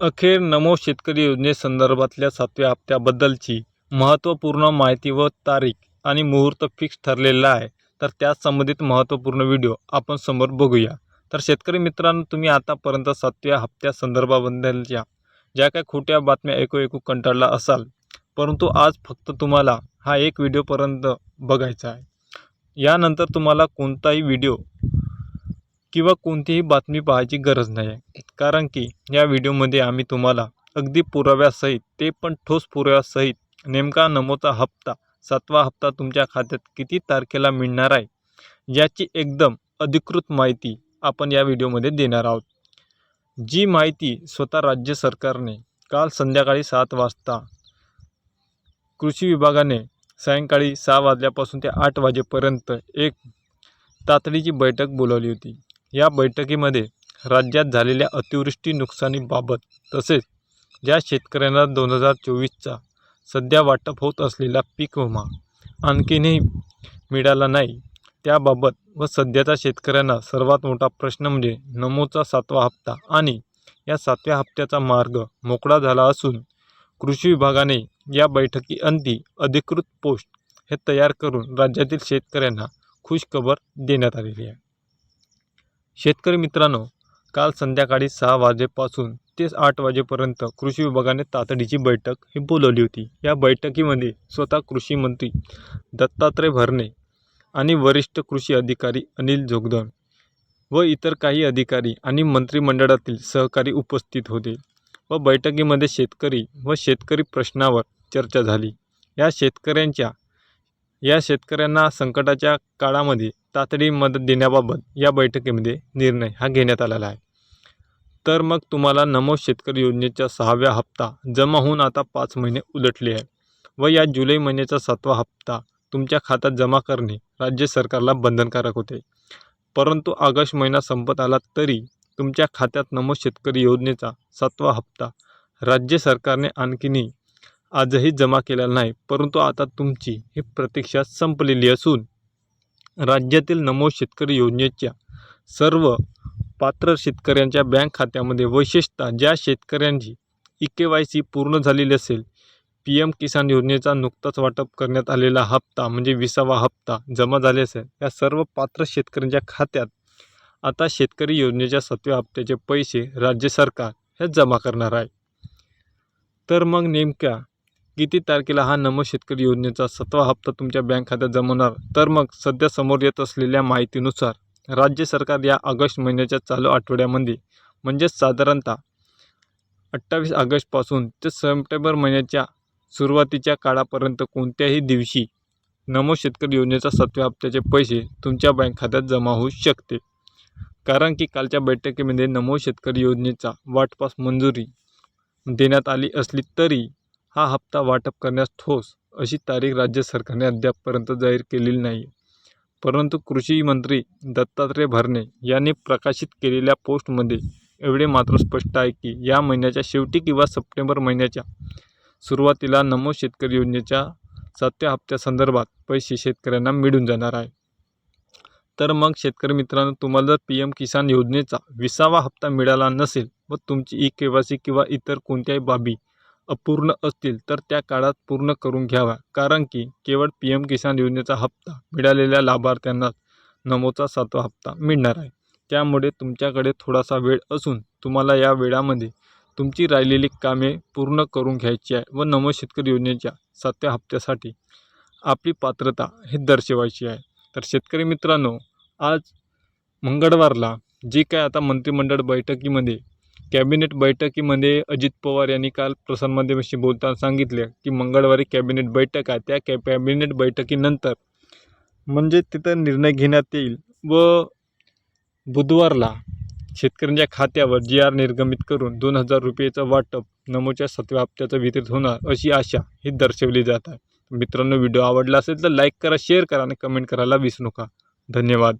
अखेर नमो शेतकरी योजनेसंदर्भातल्या सातव्या हप्त्याबद्दलची महत्त्वपूर्ण माहिती व तारीख आणि मुहूर्त फिक्स ठरलेला आहे. तर त्याच संबंधित महत्त्वपूर्ण व्हिडिओ आपण समोर बघूया. तर शेतकरी मित्रांनो तुम्ही आतापर्यंत सातव्या हप्त्यासंदर्भाबद्दलच्या ज्या काही खोट्या बातम्या ऐकू ऐकू कंटाळला असाल परंतु आज फक्त तुम्हाला हा एक व्हिडिओपर्यंत बघायचा आहे. यानंतर तुम्हाला कोणताही व्हिडिओ किंवा कोणतीही बातमी पाहायची गरज नाही आहे कारण की या व्हिडिओमध्ये आम्ही तुम्हाला अगदी पुराव्यासहित ते पण ठोस पुराव्यासहित नेमका नमोचा हप्ता सातवा हप्ता तुमच्या खात्यात किती तारखेला मिळणार आहे याची एकदम अधिकृत माहिती आपण या व्हिडिओमध्ये देणार आहोत. जी माहिती स्वतः राज्य सरकारने काल संध्याकाळी सात वाजता कृषी विभागाने सायंकाळी सहा वाजल्यापासून ते आठ वाजेपर्यंत एक तातडीची बैठक बोलावली होती. या बैठकीमध्ये राज्यात झालेल्या अतिवृष्टी नुकसानीबाबत तसेच ज्या शेतकऱ्यांना दोन हजार चोवीसचा सध्या वाटप होत असलेला पीक विमा आणखीनही मिळाला नाही त्याबाबत व सध्याच्या शेतकऱ्यांना सर्वात मोठा प्रश्न म्हणजे नमोचा सातवा हप्ता आणि या सातव्या हप्त्याचा मार्ग मोकळा झाला असून कृषी विभागाने या बैठकीअंती अधिकृत पोस्ट हे तयार करून राज्यातील शेतकऱ्यांना खुशखबर देण्यात आलेली आहे. शेतकरी मित्रांनो काल संध्याकाळी सहा वाजेपासून ते आठ वाजेपर्यंत कृषी विभागाने तातडीची बैठक ही बोलवली होती. या बैठकीमध्ये स्वतः कृषी मंत्री दत्तात्रय भरणे आणि वरिष्ठ कृषी अधिकारी अनिल जोगदन व इतर काही अधिकारी आणि मंत्रिमंडळातील सहकारी उपस्थित होते व बैठकीमध्ये शेतकरी व शेतकरी प्रश्नावर चर्चा झाली. या शेतकऱ्यांच्या या शेतकऱ्यांना संकटाच्या काळामध्ये तातडी मदत देण्याबाबत या बैठकीमध्ये निर्णय हा घेण्यात आलेला आहे. तर मग तुम्हाला नमो शेतकरी योजनेचा सहाव्या हप्ता जमा होऊन आता पाच महिने उलटले आहे व या जुलै महिन्याचा सातवा हप्ता तुमच्या खात्यात जमा करणे राज्य सरकारला बंधनकारक होते. परंतु ऑगस्ट महिना संपत आला तरी तुमच्या खात्यात नमो शेतकरी योजनेचा सातवा हप्ता राज्य सरकारने आणखीनही आजही जमा केलेला नाही परंतु आता तुमची ही प्रतीक्षा संपलेली असून राज्यातील नमो शेतकरी योजनेच्या सर्व पात्र शेतकऱ्यांच्या बँक खात्यामध्ये विशेषतः ज्या शेतकऱ्यांची ई के वाय सी पूर्ण झालेली असेल पी एम किसान योजनेचा नुकताच वाटप करण्यात आलेला हप्ता म्हणजे विसावा हप्ता जमा झाले असेल या सर्व पात्र शेतकऱ्यांच्या खात्यात आता शेतकरी योजनेच्या सातव्या हप्त्याचे पैसे राज्य सरकार हे जमा करणार आहे. तर मग नेमक्या किती तारखेला हा नमो शेतकरी योजनेचा सातवा हप्ता तुमच्या बँक खात्यात जमवणार? तर मग सध्या समोर येत असलेल्या माहितीनुसार राज्य सरकार या ऑगस्ट महिन्याच्या चालू आठवड्यामध्ये म्हणजेच साधारणतः अठ्ठावीस ऑगस्टपासून ते सप्टेंबर महिन्याच्या सुरुवातीच्या काळापर्यंत कोणत्याही दिवशी नमो शेतकरी योजनेचा सातव्या हप्त्याचे पैसे तुमच्या बँक खात्यात जमा होऊ शकते. कारण की कालच्या बैठकीमध्ये नमो शेतकरी योजनेचा वाटपास मंजुरी देण्यात आली असली तरी हा हप्ता वाटप करण्यास ठोस अशी तारीख राज्य सरकारने अद्यापपर्यंत जाहीर केलेली नाही परंतु कृषी मंत्री दत्तात्रय भरणे यांनी प्रकाशित केलेल्या पोस्टमध्ये एवढे मात्र स्पष्ट आहे की या महिन्याच्या शेवटी किंवा सप्टेंबर महिन्याच्या सुरुवातीला नमो शेतकरी योजनेच्या सातव्या हप्त्यासंदर्भात पैसे शेतकऱ्यांना मिळून जाणार आहे. तर मग शेतकरी मित्रांनो तुम्हाला जर पी एम किसान योजनेचा विसावा हप्ता मिळाला नसेल व तुमची ई के वाय सी किंवा इतर कोणत्याही बाबी अपूर्ण असतील तर त्या काळात पूर्ण करून घ्यावा. कारण की केवळ पी एम किसान योजनेचा हप्ता मिळालेल्या लाभार्थ्यांनाच नमोचा सातवा हप्ता मिळणार आहे. त्यामुळे तुमच्याकडे थोडासा वेळ असून तुम्हाला या वेळामध्ये तुमची राहिलेली कामे पूर्ण करून घ्यायची आहे व नमो शेतकरी योजनेच्या सातव्या हप्त्यासाठी आपली पात्रता हे दर्शवायची आहे. तर शेतकरी मित्रांनो आज मंगळवारला जी काय आता मंत्रिमंडळ बैठकीमध्ये कॅबिनेट बैठकीमध्ये अजित पवार यांनी काल प्रसारमाध्यमाशी बोलताना सांगितले की मंगळवारी कॅबिनेट बैठक आहे. त्या कॅ कॅबिनेट बैठकीनंतर म्हणजे तिथं निर्णय घेण्यात येईल व बुधवारला शेतकऱ्यांच्या खात्यावर जी आर निर्गमित करून दोन हजार रुपयेचं वाटप नमोच्या सातव्या हप्त्याचं वितरित होणार अशी आशा ही दर्शवली जात आहे. मित्रांनो व्हिडिओ आवडला असेल तर लाईक करा शेअर करा आणि कमेंट करायला विसरू नका. धन्यवाद.